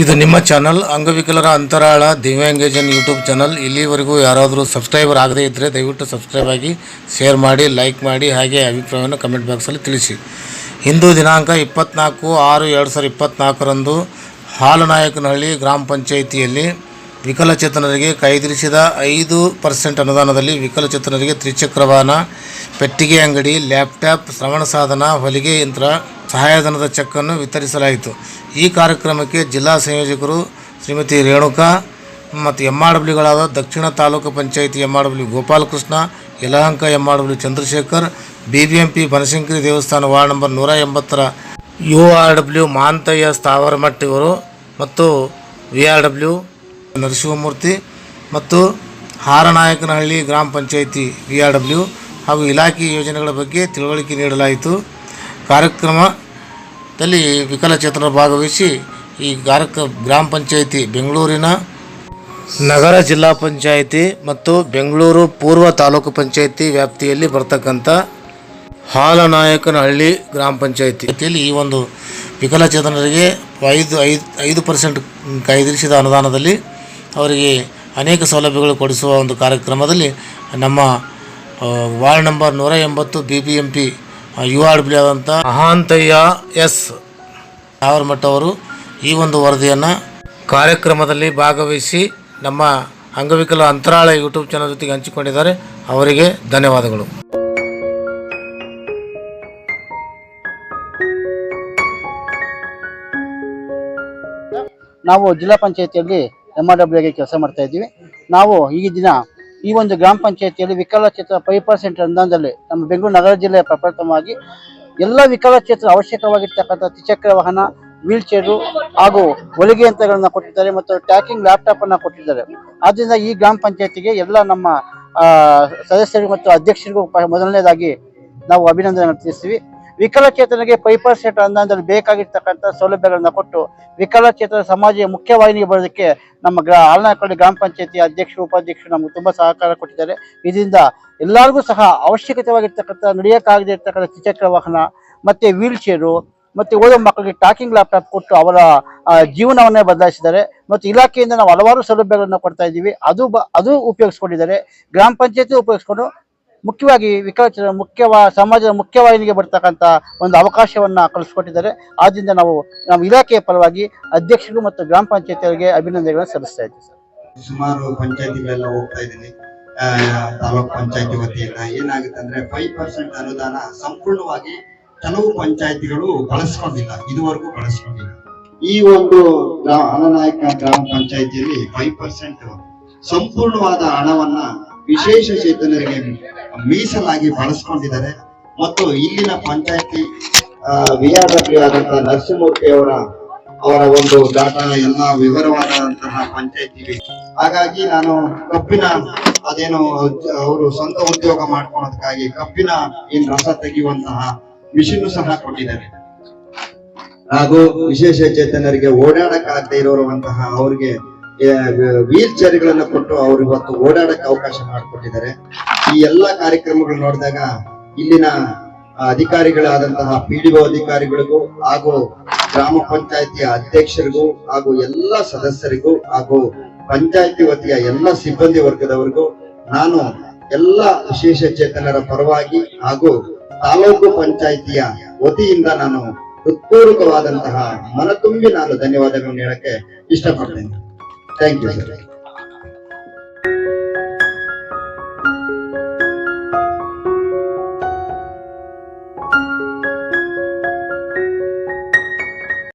ಇದು ನಿಮ್ಮ ಚಾನಲ್ ಅಂಗವಿಕಲರ ಅಂತರಾಳ, ದಿವ್ಯಾಂಗೇಜನ್ ಯೂಟ್ಯೂಬ್ ಚಾನಲ್ ಇಲ್ಲಿವರೆಗೂ ಯಾರಾದರೂ ಸಬ್ಸ್ಕ್ರೈಬರ್ ಆಗದೇ ಇದ್ದರೆ ದಯವಿಟ್ಟು ಸಬ್ಸ್ಕ್ರೈಬ್ ಆಗಿ ಶೇರ್ ಮಾಡಿ ಲೈಕ್ ಮಾಡಿ, ಹಾಗೆ ಅಭಿಪ್ರಾಯವನ್ನು ಕಮೆಂಟ್ ಬಾಕ್ಸಲ್ಲಿ ತಿಳಿಸಿ. ಹಿಂದೂ ದಿನಾಂಕ ಇಪ್ಪತ್ನಾಲ್ಕು ಆರು ಎರಡು ಸಾವಿರದ ಇಪ್ಪತ್ನಾಲ್ಕರಂದು ಹಾಲನಾಯಕನಹಳ್ಳಿ ಗ್ರಾಮ ಪಂಚಾಯಿತಿಯಲ್ಲಿ ವಿಕಲಚೇತನರಿಗೆ ಕೈದಿರಿಸಿದ ಐದು ಪರ್ಸೆಂಟ್ ಅನುದಾನದಲ್ಲಿ ವಿಕಲಚೇತನರಿಗೆ ತ್ರಿಚಕ್ರ ವಾಹನ, ಪೆಟ್ಟಿಗೆ ಅಂಗಡಿ ಲ್ಯಾಪ್ಟಾಪ್ ಶ್ರವಣ ಸಾಧನ, ಹೊಲಿಗೆ ಯಂತ್ರ, ಸಹಾಯಧನದ ಚೆಕ್ಕನ್ನು ವಿತರಿಸಲಾಯಿತು. ಈ ಕಾರ್ಯಕ್ರಮಕ್ಕೆ ಜಿಲ್ಲಾ ಸಂಯೋಜಕರು ಶ್ರೀಮತಿ ರೇಣುಕಾ ಮತ್ತು ಎಂ ಆರ್ ಡಬ್ಲ್ಯೂಗಳಾದ ದಕ್ಷಿಣ taluk panchayat M R W Gopalakrishna, Yelahanka M R W Chandrashekhar B B M P Banashankari ದೇವಸ್ಥಾನ ವಾರ್ಡ್ ನಂಬರ್ ನೂರ ಎಂಬತ್ತರ U R W Manthayya Sthavaramath ಇವರು ಮತ್ತು ವಿ ಆರ್ ಡಬ್ಲ್ಯೂ ನರಸಿಂಹಮೂರ್ತಿ ಮತ್ತು ಹಾರನಾಯಕನಹಳ್ಳಿ ಗ್ರಾಮ ಪಂಚಾಯಿತಿ ವಿ ಆರ್ ಡಬ್ಲ್ಯೂ ಹಾಗೂ ಇಲಾಖೆ ಯೋಜನೆಗಳ ಬಗ್ಗೆ ತಿಳುವಳಿಕೆ ನೀಡಲಾಯಿತು. ಕಾರ್ಯಕ್ರಮದಲ್ಲಿ ವಿಕಲಚೇತನರು ಭಾಗವಹಿಸಿ ಈ ಗಾರಕ ಗ್ರಾಮ ಪಂಚಾಯಿತಿ ಬೆಂಗಳೂರಿನ ನಗರ ಜಿಲ್ಲಾ ಪಂಚಾಯಿತಿ ಮತ್ತು ಬೆಂಗಳೂರು ಪೂರ್ವ ತಾಲೂಕು ಪಂಚಾಯಿತಿ ವ್ಯಾಪ್ತಿಯಲ್ಲಿ ಬರ್ತಕ್ಕಂಥ ಹಾಲನಾಯಕನಹಳ್ಳಿ ಗ್ರಾಮ ಪಂಚಾಯಿತಿಯಲ್ಲಿ ಈ ಒಂದು ವಿಕಲಚೇತನರಿಗೆ ಐದು ಐದು ಐದು ಪರ್ಸೆಂಟ್ ಕಾಯ್ದಿರಿಸಿದ ಅನುದಾನದಲ್ಲಿ ಅವರಿಗೆ ಅನೇಕ ಸೌಲಭ್ಯಗಳು ಕೊಡಿಸುವ ಒಂದು ಕಾರ್ಯಕ್ರಮದಲ್ಲಿ ನಮ್ಮ ವಾರ್ಡ್ ನಂಬರ್ ನೂರ ಎಂಬತ್ತು B B M P U R B ಆದಂಥ ಮಹಾಂತಯ್ಯ ಎಸ್. ಸಾವರಮಠ ಅವರು ಈ ಒಂದು ವರದಿಯನ್ನು ಕಾರ್ಯಕ್ರಮದಲ್ಲಿ ಭಾಗವಹಿಸಿ ನಮ್ಮ ಅಂಗವಿಕಲ ಅಂತರಾಳ ಯೂಟ್ಯೂಬ್ ಚಾನಲ್ ಜೊತೆಗೆ ಹಂಚಿಕೊಂಡಿದ್ದಾರೆ. ಅವರಿಗೆ ಧನ್ಯವಾದಗಳು. ನಾವು ಜಿಲ್ಲಾ ಪಂಚಾಯತಿಯಲ್ಲಿ ಎಂ ಆರ್ ಡಬ್ಲ್ಯೂಗೆ ಕೆಲಸ ಮಾಡ್ತಾ ಇದ್ದೀವಿ. ನಾವು ಈ ದಿನ ಈ ಒಂದು ಗ್ರಾಮ ಪಂಚಾಯತಿಯಲ್ಲಿ ವಿಕಲಚೇತರ ಫೈವ್ ಪರ್ಸೆಂಟ್ ಅನುದಾನದಲ್ಲಿ ನಮ್ಮ ಬೆಂಗಳೂರು ನಗರ ಜಿಲ್ಲೆಯ ಪ್ರಪ್ರಥಮವಾಗಿ ಎಲ್ಲ ವಿಕಲಚೇತರ ಅವಶ್ಯಕವಾಗಿರ್ತಕ್ಕಂಥ ದ್ವಿಚಕ್ರ ವಾಹನ ವೀಲ್ ಚೇರು ಹಾಗೂ ಹೊಲಿಗೆ ಯಂತ್ರಗಳನ್ನ ಕೊಟ್ಟಿದ್ದಾರೆ ಮತ್ತು ಟ್ಯಾಕಿಂಗ್ ಲ್ಯಾಪ್ಟಾಪ್ ಅನ್ನ ಕೊಟ್ಟಿದ್ದಾರೆ. ಆದ್ರಿಂದ ಈ ಗ್ರಾಮ ಪಂಚಾಯತಿಗೆ ಎಲ್ಲ ನಮ್ಮ ಸದಸ್ಯರಿಗೂ ಮತ್ತು ಅಧ್ಯಕ್ಷರಿಗೂ ಮೊದಲನೇದಾಗಿ ನಾವು ಅಭಿನಂದನೆ ತಿಳಿಸ್ತೀವಿ. ವಿಕಲಚೇತನಿಗೆ ಪೈಪರ್ ಸೆಟ್ ಅಂದ್ರೆ ಬೇಕಾಗಿರ್ತಕ್ಕಂಥ ಸೌಲಭ್ಯಗಳನ್ನ ಕೊಟ್ಟು ವಿಕಲಚೇತನ ಸಮಾಜ ಮುಖ್ಯವಾಹಿನಿಗೆ ಬರೋದಕ್ಕೆ ನಮ್ಮ ಗ್ರಾ ಗ್ರಾಮ ಪಂಚಾಯತಿ ಅಧ್ಯಕ್ಷರು, ಉಪಾಧ್ಯಕ್ಷರು ನಮಗೆ ತುಂಬಾ ಸಹಕಾರ ಕೊಟ್ಟಿದ್ದಾರೆ. ಇದರಿಂದ ಎಲ್ಲರಿಗೂ ಸಹ ಅವಶ್ಯಕತೆವಾಗಿರ್ತಕ್ಕಂಥ, ನಡೆಯೋಕ್ಕಾಗದೇ ಇರ್ತಕ್ಕಂಥ ತ್ರಿಚಕ್ರ ವಾಹನ, ಮತ್ತೆ ವೀಲ್ ಚೇರು ಮತ್ತೆ ಓದೋ ಮಕ್ಕಳಿಗೆ ಟಾಕಿಂಗ್ ಲ್ಯಾಪ್ಟಾಪ್ ಕೊಟ್ಟು ಅವರ ಜೀವನವನ್ನೇ ಬದಲಾಯಿಸಿದ್ದಾರೆ. ಮತ್ತು ಇಲಾಖೆಯಿಂದ ನಾವು ಹಲವಾರು ಸೌಲಭ್ಯಗಳನ್ನು ಕೊಡ್ತಾ ಇದ್ದೀವಿ. ಅದು ಬ, ಅದು ಉಪಯೋಗಿಸ್ಕೊಂಡಿದ್ದಾರೆ. ಗ್ರಾಮ ಪಂಚಾಯತಿ ಉಪಯೋಗಿಸ್ಕೊಂಡು ಮುಖ್ಯವಾಗಿ ವಿಕಲಚೇತರ ಮುಖ್ಯವಾ, ಸಮಾಜದ ಮುಖ್ಯವಾಹಿನಿಗೆ ಬರ್ತಕ್ಕಂಥ ಒಂದು ಅವಕಾಶವನ್ನ ಕಳಿಸ್ಕೊಟ್ಟಿದ್ದಾರೆ. ಆದ್ದರಿಂದ ನಾವು, ನಮ್ಮ ಇಲಾಖೆಯ ಪರವಾಗಿ ಅಧ್ಯಕ್ಷರು ಮತ್ತು ಗ್ರಾಮ ಪಂಚಾಯತಿಯವರಿಗೆ ಅಭಿನಂದನೆಗಳನ್ನು ಸಲ್ಲಿಸ್ತಾ ಇದ್ದೀವಿ ಸರ್. ಸುಮಾರು ಪಂಚಾಯತಿಗಳೆಲ್ಲ ಹೋಗ್ತಾ ಇದ್ದೀನಿ. ತಾಲೂಕ್ ಪಂಚಾಯತಿ ವತಿಯಿಂದ. ಏನಾಗುತ್ತೆ ಅಂದ್ರೆ ಫೈವ್ ಪರ್ಸೆಂಟ್ ಅನುದಾನ ಸಂಪೂರ್ಣವಾಗಿ ಕೆಲವು ಪಂಚಾಯತಿಗಳು ಬಳಸ್ಕೊಂಡಿಲ್ಲ. ಇದುವರೆಗೂ ಬಳಸ್ಕೊಂಡಿಲ್ಲ. ಈ ಒಂದು ಅನನಾಯಕ ಗ್ರಾಮ ಪಂಚಾಯತಿಯಲ್ಲಿ ಫೈವ್ ಪರ್ಸೆಂಟ್ ಸಂಪೂರ್ಣವಾದ ಹಣವನ್ನ ವಿಶೇಷ ಚೇತನರಿಗೆ ಮೀಸಲಾಗಿ ಬಳಸ್ಕೊಂಡಿದ್ದಾರೆ. ಮತ್ತು ಇಲ್ಲಿನ ಪಂಚಾಯತಿ ವಿ ಆರ್ ಡಬ್ಲ್ಯೂ ಆದಂತಹ ನರಸಿಂಹಮೂರ್ತಿ ಅವರ ಅವರ ಒಂದು ಡಾಟಾ ಎಲ್ಲ ವಿವರವಾದಂತಹ ಪಂಚಾಯತಿ ಹಾಗಾಗಿ ನಾನು ಕಬ್ಬಿನ ಅದೇನು ಅವರು ಸ್ವಂತ ಉದ್ಯೋಗ ಮಾಡ್ಕೊಳೋದಕ್ಕಾಗಿ ಕಬ್ಬಿನ ಏನ್ ರಸ ತೆಗೆಯುವಂತಹ ಮಿಷಿನ್ ಸಹ ಕೊಟ್ಟಿದ್ದಾರೆ. ಹಾಗೂ ವಿಶೇಷ ಚೇತನರಿಗೆ ಓಡಾಡಕ್ಕಾಗದೇ ಇರುವಂತಹ ಅವ್ರಿಗೆ ವೀಲ್ ಚೇರ್ಗಳನ್ನು ಕೊಟ್ಟು ಅವ್ರು ಇವತ್ತು ಓಡಾಡಕ್ಕೆ ಅವಕಾಶ ಮಾಡಿಕೊಟ್ಟಿದ್ದಾರೆ. ಈ ಎಲ್ಲಾ ಕಾರ್ಯಕ್ರಮಗಳು ನೋಡಿದಾಗ ಇಲ್ಲಿನ ಅಧಿಕಾರಿಗಳಾದಂತಹ ಪಿ ಡಿ ಅಧಿಕಾರಿಗಳಿಗೂ ಹಾಗೂ ಗ್ರಾಮ ಪಂಚಾಯತಿಯ ಅಧ್ಯಕ್ಷರಿಗೂ ಹಾಗೂ ಎಲ್ಲ ಸದಸ್ಯರಿಗೂ ಹಾಗೂ ಪಂಚಾಯತಿ ವತಿಯ ಎಲ್ಲ ಸಿಬ್ಬಂದಿ ವರ್ಗದವರಿಗೂ ನಾನು ಎಲ್ಲ ವಿಶೇಷ ಚೇತನರ ಪರವಾಗಿ ಹಾಗೂ ತಾಲೂಕು ಪಂಚಾಯಿತಿಯ ವತಿಯಿಂದ ನಾನು ಹೃತ್ಪೂರ್ವಕವಾದಂತಹ ಮನತುಂಬಿ ನಾನು ಧನ್ಯವಾದಗಳನ್ನು ಹೇಳಕ್ಕೆ ಇಷ್ಟಪಡ್ತೇನೆ. Thank you sir